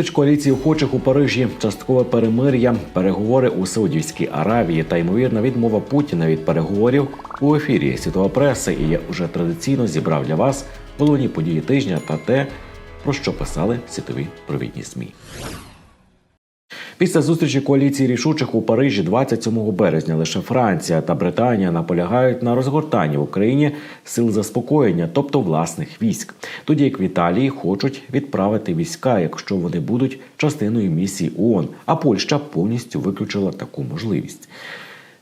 Зустріч коаліції охочих у Парижі, часткове перемир'я, переговори у Саудівській Аравії та ймовірна відмова Путіна від переговорів у ефірі світова преси. І я вже традиційно зібрав для вас головні події тижня та те, про що писали світові провідні змі. Після зустрічі коаліції рішучих у Парижі 27 березня лише Франція та Британія наполягають на розгортанні в Україні сил заспокоєння, тобто власних військ. Тоді як в Італії хочуть відправити війська, якщо вони будуть частиною місії ООН, а Польща повністю виключила таку можливість.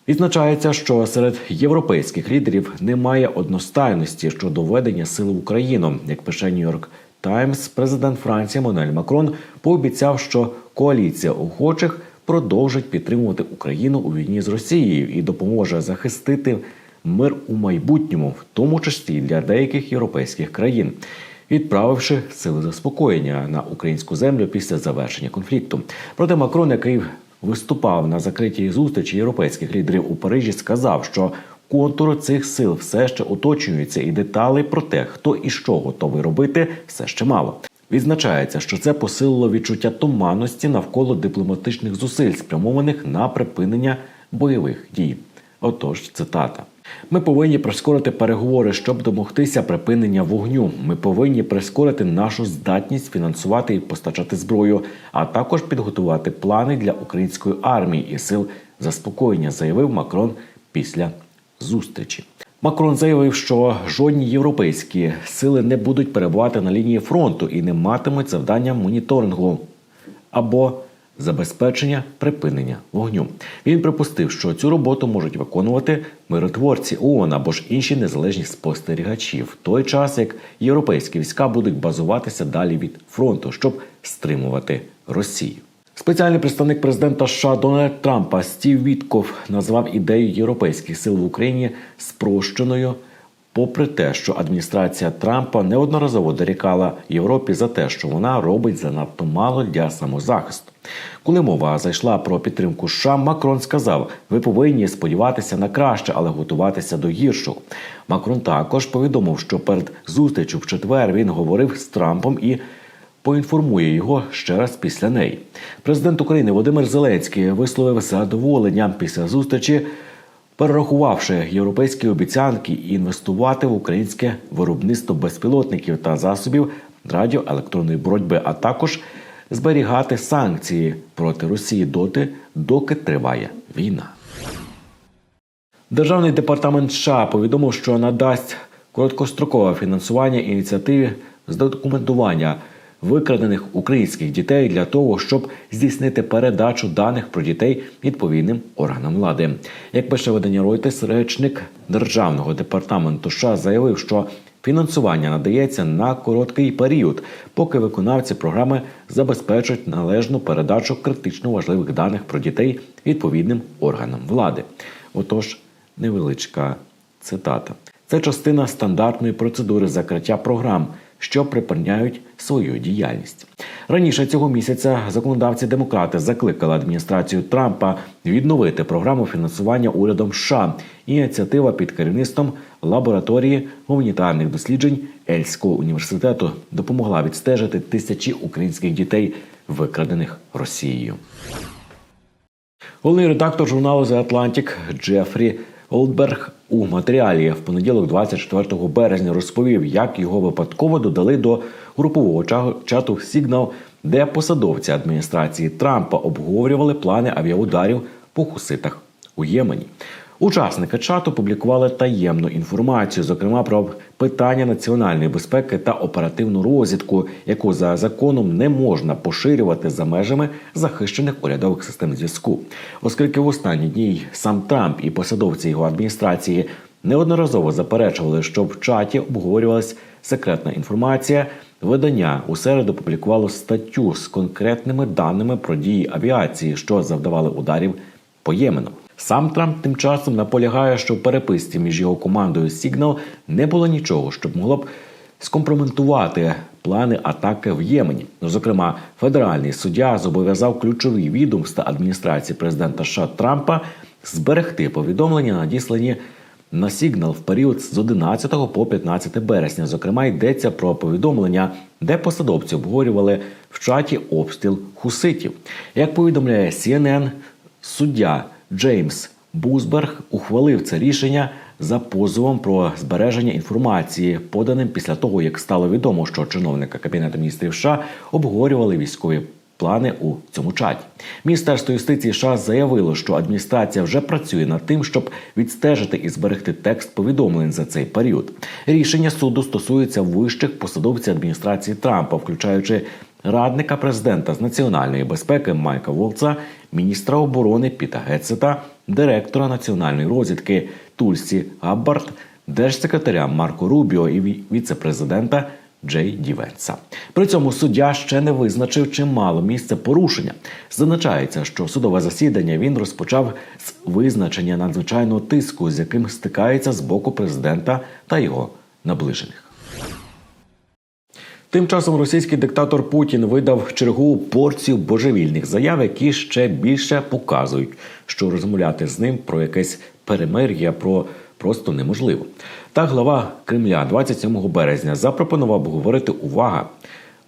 Відзначається, що серед європейських лідерів немає одностайності щодо введення сил в Україну, як пише Нью-Йорк Таймс, президент Франції Монель Макрон пообіцяв, що коаліція охочих продовжить підтримувати Україну у війні з Росією і допоможе захистити мир у майбутньому, в тому числі для деяких європейських країн. Відправивши сили заспокоєння на українську землю після завершення конфлікту, проте Макрон, який виступав на закритій зустрічі європейських лідерів у Парижі, сказав, що контур цих сил все ще уточнюється, і деталей про те, хто і що готовий робити, все ще мало. Відзначається, що це посилило відчуття туманності навколо дипломатичних зусиль, спрямованих на припинення бойових дій. Отож, цитата. Ми повинні прискорити переговори, щоб домогтися припинення вогню. Ми повинні прискорити нашу здатність фінансувати і постачати зброю, а також підготувати плани для української армії і сил заспокоєння, заявив Макрон після зустрічі. Макрон заявив, що жодні європейські сили не будуть перебувати на лінії фронту і не матимуть завдання моніторингу або забезпечення припинення вогню. Він припустив, що цю роботу можуть виконувати миротворці ООН або ж інші незалежні спостерігачі в той час, як європейські війська будуть базуватися далі від фронту, щоб стримувати Росію. Спеціальний представник президента США Дональд Трампа Стів Вітков назвав ідею європейських сил в Україні спрощеною, попри те, що адміністрація Трампа неодноразово дорікала Європі за те, що вона робить занадто мало для самозахисту. Коли мова зайшла про підтримку США, Макрон сказав: ви повинні сподіватися на краще, але готуватися до гіршого. Макрон також повідомив, що перед зустрічю в четвер він говорив з Трампом і поінформує його ще раз після неї. Президент України Володимир Зеленський висловив задоволення після зустрічі, перерахувавши європейські обіцянки інвестувати в українське виробництво безпілотників та засобів радіоелектронної боротьби, а також зберігати санкції проти Росії доти, доки триває війна. Державний департамент США повідомив, що надасть короткострокове фінансування ініціативі з документування викрадених українських дітей для того, щоб здійснити передачу даних про дітей відповідним органам влади. Як пише видання Reuters, речник державного департаменту США заявив, що фінансування надається на короткий період, поки виконавці програми забезпечать належну передачу критично важливих даних про дітей відповідним органам влади. Отож, невеличка цитата. Це частина стандартної процедури закриття програм, що припиняють свою діяльність. Раніше цього місяця законодавці демократи закликали адміністрацію Трампа відновити програму фінансування урядом США. Ініціатива під керівництвом лабораторії гуманітарних досліджень Ельського університету допомогла відстежити тисячі українських дітей, викрадених Росією. Головний редактор журналу The Atlantic Джефрі Олдберг у матеріалі в понеділок, 24 березня, розповів, як його випадково додали до групового чату Signal, де посадовці адміністрації Трампа обговорювали плани авіаударів по хуситах у Ємені. Учасники чату публікували таємну інформацію, зокрема про питання національної безпеки та оперативну розвідку, яку за законом не можна поширювати за межами захищених урядових систем зв'язку, оскільки в останні дні сам Трамп і посадовці його адміністрації неодноразово заперечували, що в чаті обговорювалась секретна інформація. Видання у середу публікувало статтю з конкретними даними про дії авіації, що завдавали ударів по Ємену. Сам Трамп тим часом наполягає, що в переписці між його командою Signal не було нічого, щоб могло б скомпроментувати плани атаки в Ємені. Ну, зокрема, федеральний суддя зобов'язав ключові відомства адміністрації президента США Трампа зберегти повідомлення, надіслані на сигнал в період з 11 по 15 березня. Зокрема, йдеться про повідомлення, де посадовці обговорювали в чаті обстріл хуситів. Як повідомляє CNN, суддя Джеймс Бузберг ухвалив це рішення за позовом про збереження інформації, поданим після того, як стало відомо, що чиновника кабінету міністрів США обговорювали військові плани у цьому чаті. Міністерство юстиції США заявило, що адміністрація вже працює над тим, щоб відстежити і зберегти текст повідомлень за цей період. Рішення суду стосується вищих посадовців адміністрації Трампа, включаючи радника президента з національної безпеки Майка Волца, міністра оборони Піта Гетцета, директора національної розвідки Тульсі Габбард, держсекретаря Марко Рубіо і ві- віце-президента Джей Ді Венса. При цьому суддя ще не визначив, чи мало місце порушення. Зазначається, що судове засідання він розпочав з визначення надзвичайного тиску, з яким стикається з боку президента та його наближених. Тим часом російський диктатор Путін видав чергову порцію божевільних заяв, які ще більше показують, що розмовляти з ним про якесь перемир'я про просто неможливо. Та глава Кремля 27 березня запропонував обговорити увага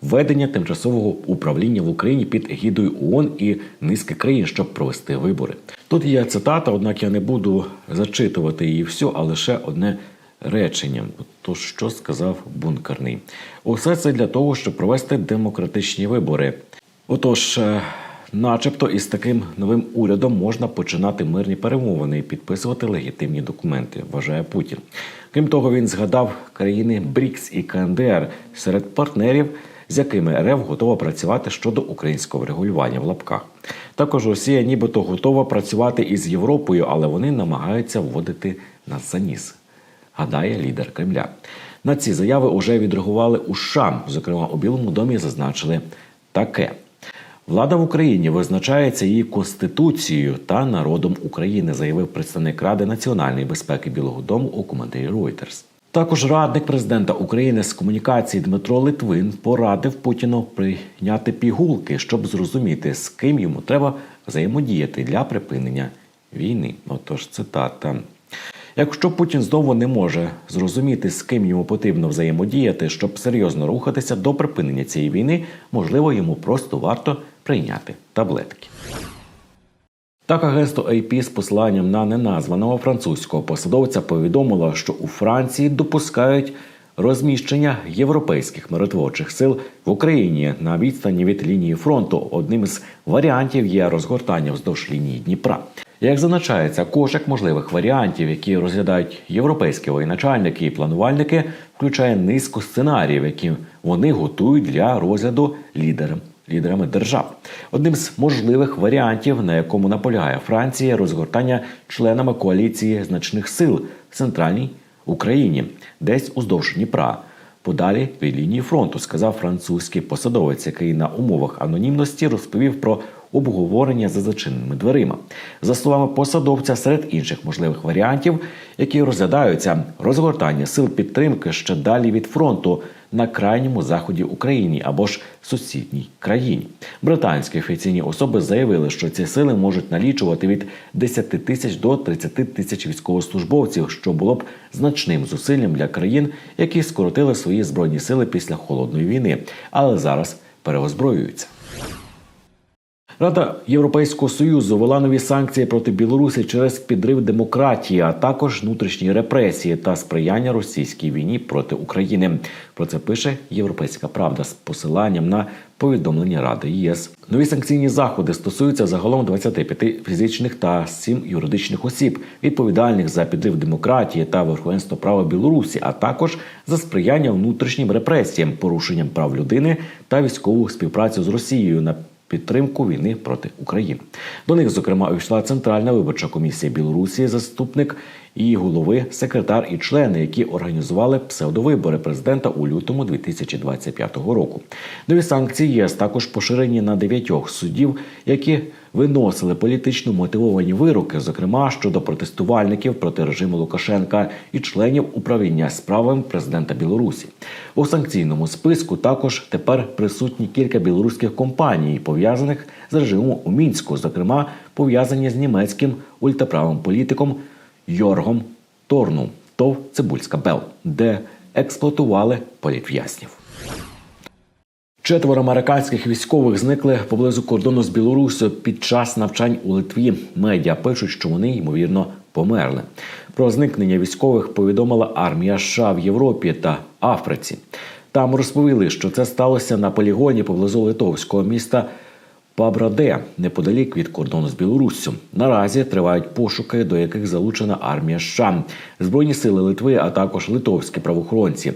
введення тимчасового управління в Україні під егідою ООН і низки країн, щоб провести вибори. Тут є цитата, однак я не буду зачитувати її всю, а лише одне реченням. То що сказав бункерний? Усе це для того, щоб провести демократичні вибори. Отож, е, начебто, із таким новим урядом можна починати мирні перемовини і підписувати легітимні документи, вважає Путін. Крім того, він згадав країни БРІКС і КНДР серед партнерів, з якими РФ готова працювати щодо українського врегулювання в лапках. Також Росія нібито готова працювати із Європою, але вони намагаються вводити нас за ніс гадає лідер Кремля. На ці заяви уже відреагували у США. Зокрема, у Білому домі зазначили таке. Влада в Україні визначається її конституцією та народом України, заявив представник Ради національної безпеки Білого Дому у коментарі Reuters. Також радник президента України з комунікації Дмитро Литвин порадив Путіну прийняти пігулки, щоб зрозуміти, з ким йому треба взаємодіяти для припинення війни. Отож, цитата. Якщо Путін знову не може зрозуміти, з ким йому потрібно взаємодіяти, щоб серйозно рухатися до припинення цієї війни, можливо, йому просто варто прийняти таблетки. Так агентство AP з посиланням на неназваного французького посадовця повідомило, що у Франції допускають розміщення європейських миротворчих сил в Україні на відстані від лінії фронту. Одним з варіантів є розгортання вздовж лінії Дніпра. Як зазначається, кошик можливих варіантів, які розглядають європейські воєначальники і планувальники, включає низку сценаріїв, які вони готують для розгляду лідерам лідерами держав. Одним з можливих варіантів, на якому наполягає Франція, розгортання членами коаліції значних сил в центральній Україні, десь уздовж Дніпра. Подалі від лінії фронту сказав французький посадовець, який на умовах анонімності розповів про обговорення за зачиненими дверима. За словами посадовця, серед інших можливих варіантів, які розглядаються, розгортання сил підтримки ще далі від фронту на крайньому заході України або ж сусідній країні. Британські офіційні особи заявили, що ці сили можуть налічувати від 10 тисяч до 30 тисяч військовослужбовців, що було б значним зусиллям для країн, які скоротили свої збройні сили після холодної війни, але зараз переозброюються. Рада Європейського союзу ввела нові санкції проти Білорусі через підрив демократії, а також внутрішні репресії та сприяння російській війні проти України. Про це пише Європейська Правда з посиланням на повідомлення Ради ЄС. Нові санкційні заходи стосуються загалом 25 фізичних та 7 юридичних осіб, відповідальних за підрив демократії та верховенство права Білорусі, а також за сприяння внутрішнім репресіям, порушенням прав людини та військову співпрацю з Росією на підтримку війни проти України. До них, зокрема, увійшла Центральна виборча комісія Білорусі, заступник і голови, секретар і члени, які організували псевдовибори президента у лютому 2025 року. Нові санкції ЄС також поширені на дев'ятьох суддів, які виносили політично мотивовані вироки, зокрема щодо протестувальників проти режиму Лукашенка і членів управління справами президента Білорусі. У санкційному списку також тепер присутні кілька білоруських компаній, пов'язаних з режимом у мінську, зокрема пов'язані з німецьким ультраправим політиком Йоргом Торну, ТОВ Цибульська Бел, де експлуатували політв'язнів. Четверо американських військових зникли поблизу кордону з Білоруссю під час навчань у Литві. Медіа пишуть, що вони ймовірно померли. Про зникнення військових повідомила армія США в Європі та Африці. Там розповіли, що це сталося на полігоні поблизу литовського міста Пабраде, неподалік від кордону з Білоруссю. Наразі тривають пошуки, до яких залучена армія США, збройні сили Литви, а також литовські правоохоронці.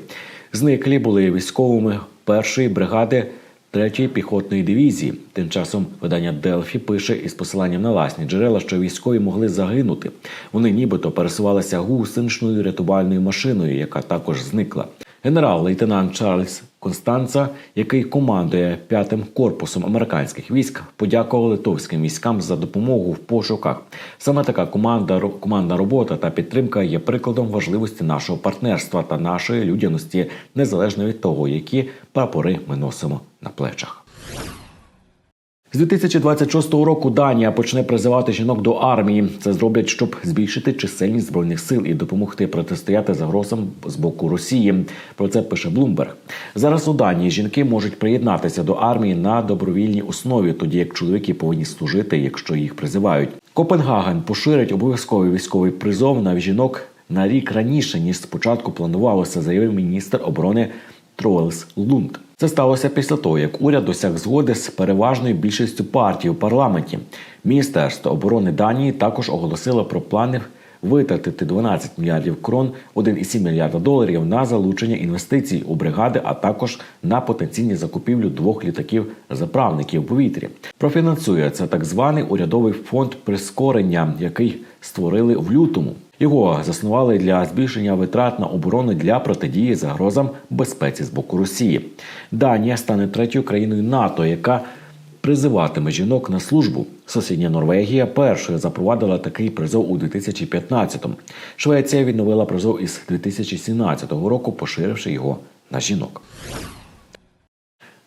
Зниклі були військовими першої бригади третьої піхотної дивізії. Тим часом видання Делфі пише із посиланням на власні джерела, що військові могли загинути. Вони нібито пересувалися гусеничною рятувальною машиною, яка також зникла. Генерал-лейтенант Чарльз Констанца, який командує п'ятим корпусом американських військ, подякував литовським військам за допомогу в пошуках. Саме така команда, командна робота та підтримка є прикладом важливості нашого партнерства та нашої людяності, незалежно від того, які прапори ми носимо на плечах. З 2026 року Данія почне призивати жінок до армії. Це зроблять, щоб збільшити чисельність збройних сил і допомогти протистояти загрозам з боку Росії. Про це пише Блумберг. Зараз у Данії жінки можуть приєднатися до армії на добровільній основі, тоді як чоловіки повинні служити, якщо їх призивають. Копенгаген поширить обов'язковий військовий призов на жінок на рік раніше ніж спочатку планувалося, заявив міністр оборони Троелс Лунд. Це сталося після того, як уряд досяг згоди з переважною більшістю партій у парламенті. Міністерство оборони Данії також оголосило про плани витратити 12 мільярдів крон, 1,7 мільярда доларів на залучення інвестицій у бригади, а також на потенційні закупівлю двох літаків заправників у повітрі. Профінансує це так званий урядовий фонд прискорення, який створили в лютому. Його заснували для збільшення витрат на оборону для протидії загрозам безпеці з боку Росії. Данія стане третьою країною НАТО, яка призиватиме жінок на службу. Сусідня Норвегія першою запровадила такий призов у 2015-му. Швеція відновила призов із 2017 року, поширивши його на жінок.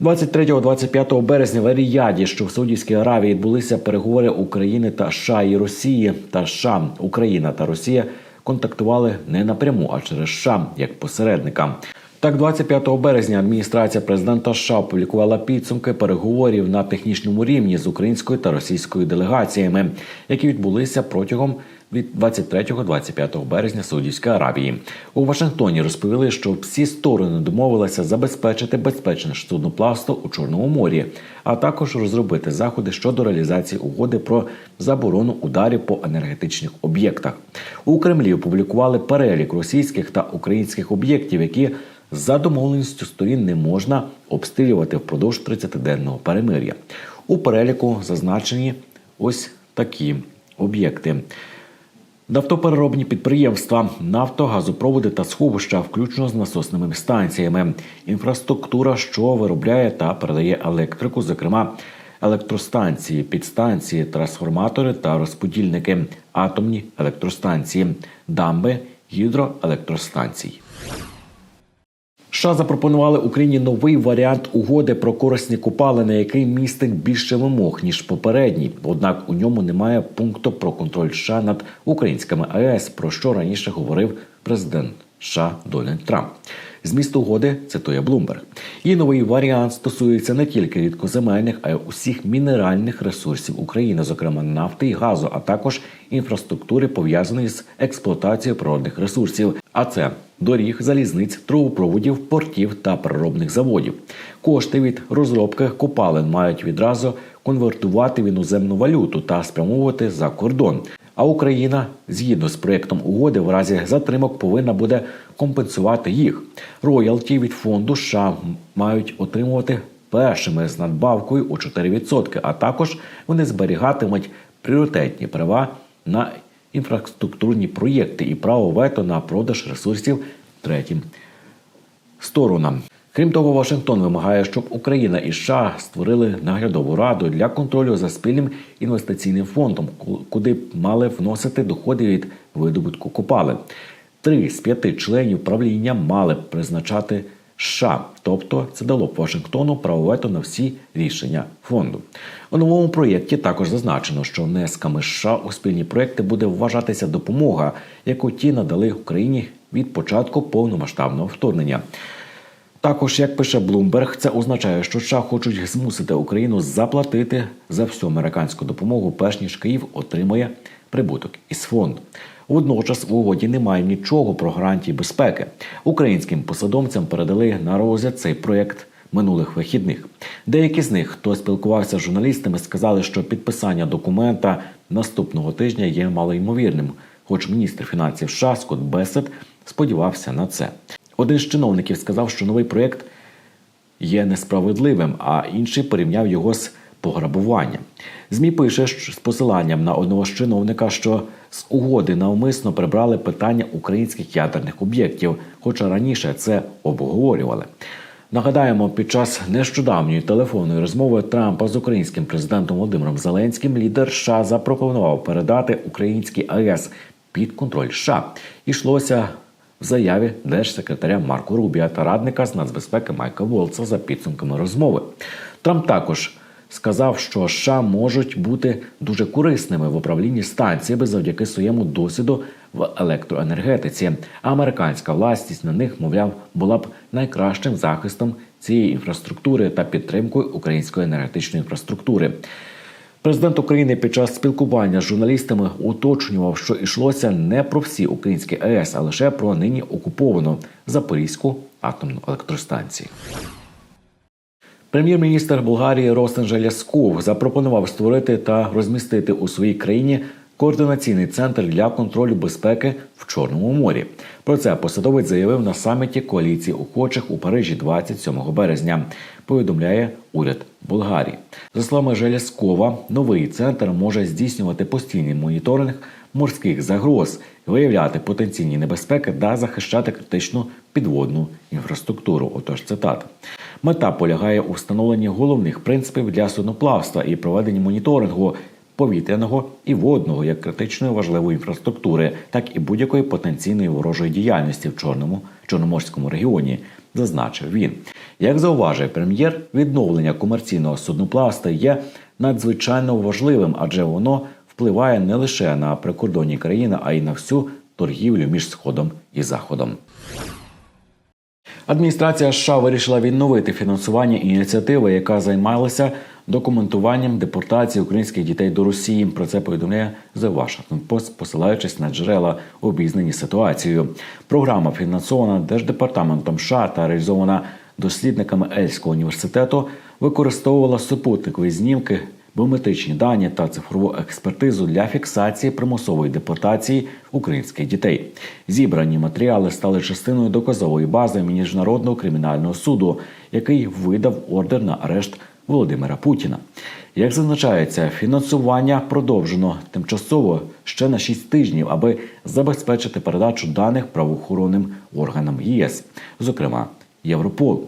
23-25 березня в Аріяді, що в Саудівській Аравії відбулися переговори України та США і Росії та США. Україна та Росія контактували не напряму, а через США як посередника. Так, 25 березня адміністрація президента США опублікувала підсумки переговорів на технічному рівні з українською та російською делегаціями, які відбулися протягом від 23-25 березня Саудівської Аравії. У Вашингтоні розповіли, що всі сторони домовилися забезпечити безпечне судноплавство у Чорному морі, а також розробити заходи щодо реалізації угоди про заборону ударів по енергетичних об'єктах. У Кремлі опублікували перелік російських та українських об'єктів, які за домовленістю сторін не можна обстрілювати впродовж 30-денного перемир'я. У переліку зазначені ось такі об'єкти. Нафтопереробні підприємства, нафтогазопроводи та сховища, включно з насосними станціями, інфраструктура, що виробляє та передає електрику, зокрема електростанції, підстанції, трансформатори та розподільники, атомні електростанції, дамби, гідроелектростанцій. США запропонували Україні новий варіант угоди про корисні купалини, який містить більше вимог ніж попередній. Однак у ньому немає пункту про контроль США над українськими АЕС, про що раніше говорив президент США Дональд Трамп. Зміст угоди цитує Блумберг. Її новий варіант стосується не тільки рідкоземельних, а й усіх мінеральних ресурсів України, зокрема нафти і газу, а також інфраструктури пов'язаної з експлуатацією природних ресурсів. А це доріг, залізниць, трубопроводів, портів та переробних заводів. Кошти від розробки копалин мають відразу конвертувати в іноземну валюту та спрямовувати за кордон. А Україна, згідно з проєктом угоди, в разі затримок повинна буде компенсувати їх. Роялті від фонду США мають отримувати першими з надбавкою у 4%, а також вони зберігатимуть пріоритетні права на інфраструктурні проєкти і право вето на продаж ресурсів третім сторонам. Крім того, Вашингтон вимагає, щоб Україна і США створили наглядову раду для контролю за спільним інвестиційним фондом, куди мали вносити доходи від видобутку копалин. Три з п'яти членів правління мали призначати США. Тобто це дало б Вашингтону право вето на всі рішення фонду. У новому проєкті також зазначено, що внесками США у спільні проекти буде вважатися допомога, яку ті надали Україні від початку повномасштабного вторгнення. Також, як пише Блумберг, це означає, що США хочуть змусити Україну заплатити за всю американську допомогу, перш ніж Київ отримає прибуток із фонду. Водночас в угоді немає нічого про гарантії безпеки. Українським посадовцям передали на розгляд цей проєкт минулих вихідних. Деякі з них, хто спілкувався з журналістами, сказали, що підписання документа наступного тижня є малоймовірним. Хоч міністр фінансів США Скотт Бесет сподівався на це. Один з чиновників сказав, що новий проєкт є несправедливим, а інший порівняв його з пограбуванням. ЗМІ пише з посиланням на одного з чиновника, що з угоди навмисно прибрали питання українських ядерних об'єктів, хоча раніше це обговорювали. Нагадаємо, під час нещодавньої телефонної розмови Трампа з українським президентом Володимиром Зеленським лідер США запропонував передати український АЕС під контроль США. Ішлося в заяві держсекретаря Марко Рубія та радника з нацбезпеки Майка Волца за підсумками розмови. Трамп також сказав, що США можуть бути дуже корисними в управлінні станціями завдяки своєму досвіду в електроенергетиці. Американська власність на них, мовляв, була б найкращим захистом цієї інфраструктури та підтримкою української енергетичної інфраструктури. Президент України під час спілкування з журналістами уточнював, що йшлося не про всі українські АЕС, а лише про нині окуповану Запорізьку атомну електростанцію. Прем'єр-міністр Болгарії Ростен Желясков запропонував створити та розмістити у своїй країні координаційний центр для контролю безпеки в Чорному морі. Про це посадовець заявив на саміті коаліції охочих у Парижі 27 березня. Повідомляє уряд Болгарії. За словами Желяскова, новий центр може здійснювати постійний моніторинг морських загроз, виявляти потенційні небезпеки та захищати критичну підводну інфраструктуру. Отож, цитата. Мета полягає у встановленні головних принципів для судноплавства і проведенні моніторингу повітряного і водного як критичної важливої інфраструктури, так і будь-якої потенційної ворожої діяльності в чорному чорноморському регіоні, зазначив він. Як зауважив прем'єр, відновлення комерційного судноплавства є надзвичайно важливим, адже воно впливає не лише на прикордонні країни, а й на всю торгівлю між сходом і заходом. Адміністрація США вирішила відновити фінансування ініціативи, яка займалася документуванням депортації українських дітей до Росії. Про це повідомляє The Washington Post, посилаючись на джерела обізнані ситуацією. Програма фінансована держдепартаментом США та реалізована дослідниками Ельського університету, використовувала супутникові знімки. Біометричні дані та цифрову експертизу для фіксації примусової депортації українських дітей. Зібрані матеріали стали частиною доказової бази міжнародного кримінального суду, який видав ордер на арешт Володимира Путіна. Як зазначається, фінансування продовжено тимчасово ще на 6 тижнів, аби забезпечити передачу даних правоохоронним органам ЄС, зокрема Європолу.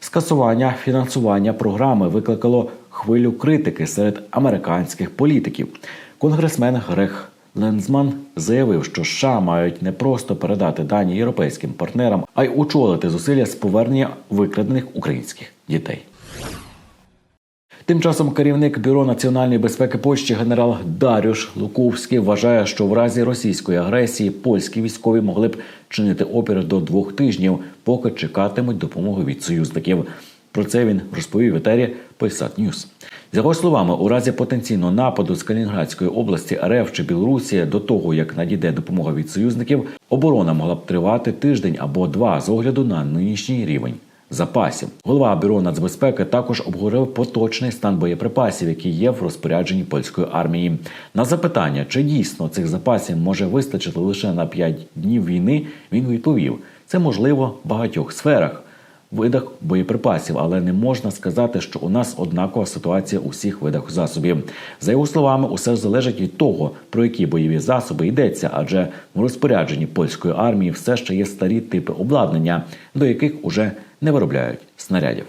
Скасування фінансування програми викликало хвилю критики серед американських політиків. Конгресмен Грег Лензман заявив, що США мають не просто передати дані європейським партнерам, а й очолити зусилля з повернення викрадених українських дітей. Тим часом керівник бюро національної безпеки Польщі генерал Дарюш Луковський вважає, що в разі російської агресії польські військові могли б чинити опір до двох тижнів, поки чекатимуть допомоги від союзників. Про це він розповів в етері Польсат Ньюс. З його словами, у разі потенційного нападу з Калінінградської області РФ чи Білорусі до того, як надійде допомога від союзників, оборона могла б тривати тиждень або два з огляду на нинішній рівень запасів. Голова бюро нацбезпеки також обговорив поточний стан боєприпасів, які є в розпорядженні польської армії. На запитання, чи дійсно цих запасів може вистачити лише на 5 днів війни, він відповів: це можливо в багатьох сферах. Видах боєприпасів, але не можна сказати, що у нас однакова ситуація у всіх видах засобів. За його словами, усе залежить від того, про які бойові засоби йдеться, адже в розпорядженні польської армії все ще є старі типи обладнання, до яких уже не виробляють снарядів.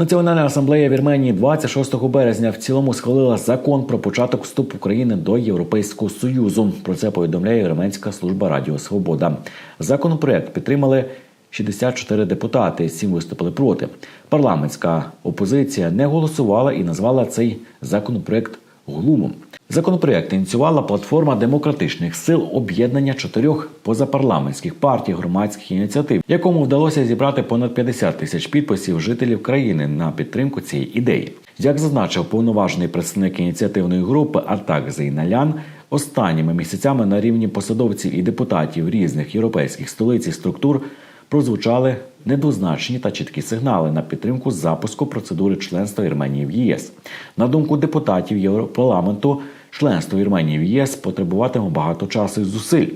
Національна асамблея Вірменії 26 березня в цілому схвалила закон про початок вступу України до Європейського союзу. Про це повідомляє Вірменська служба Радіо Свобода. Законопроект підтримали 64 депутати, 7 виступили проти. Парламентська опозиція не голосувала і назвала цей законопроект глумом. Законопроект ініціювала платформа демократичних сил об'єднання чотирьох позапарламентських партій громадських ініціатив, якому вдалося зібрати понад 50 тисяч підписів жителів країни на підтримку цієї ідеї. Як зазначив повноважений представник ініціативної групи Артак Зейналян, останніми місяцями на рівні посадовців і депутатів різних європейських столиць і структур прозвучали недозначні та чіткі сигнали на підтримку запуску процедури членства Вірменії в ЄС. На думку депутатів Європарламенту, членство Вірменії в єС потребуватиме багато часу і зусиль.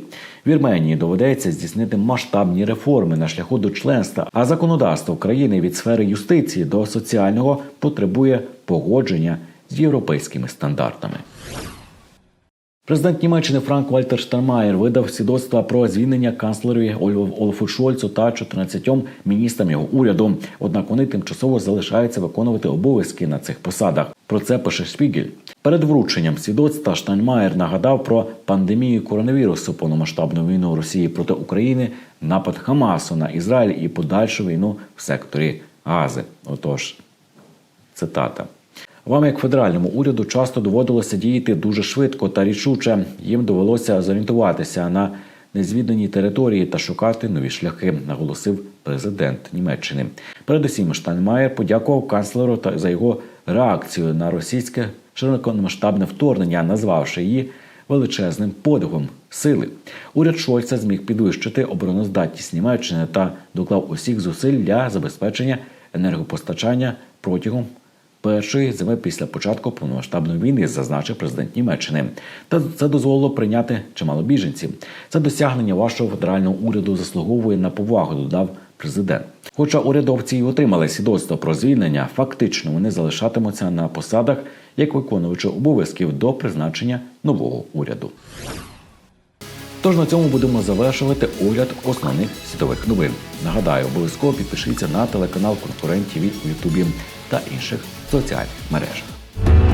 Вірменії доведеться здійснити масштабні реформи на шляху до членства, а законодавство країни від сфери юстиції до соціального потребує погодження з європейськими стандартами. Президент Німеччини Франк Вальтер Штармаєр видав свідоцтва про звільнення канцлерові Олафу Шольцу та 14 міністрам його уряду. Однак вони тимчасово залишаються виконувати обов'язки на цих посадах. Про це пише Шпігель. Перед врученням свідоцтва Штайнмаєр нагадав про пандемію коронавірусу, повномасштабну війну Росії проти України, напад Хамасу на Ізраїль і подальшу війну в секторі Гази. Отож, цитата. Вам, як федеральному уряду, часто доводилося діяти дуже швидко та рішуче. Їм довелося зорієнтуватися на незвіданій території та шукати нові шляхи, наголосив президент Німеччини. Передусім, Штайнмаєр подякував канцлеру та за його реакцію на російське широкомасштабне вторгнення, назвавши її величезним подвигом сили. Уряд Шольца зміг підвищити обороноздатність Німеччини та доклав усіх зусиль для забезпечення енергопостачання протягом першої зими після початку повномасштабної війни, зазначив президент Німеччини. Та це дозволило прийняти чимало біженців. Це досягнення вашого федерального уряду заслуговує на повагу, додав президент. Хоча урядовці й отримали свідоцтво про звільнення, фактично вони залишатимуться на посадах як виконувачі обов'язків до призначення нового уряду. Тож на цьому будемо завершувати огляд основних світових новин. Нагадаю, обов'язково підпишіться на телеканал Конкурент ТВ у Ютубі та інших соціальних мережах.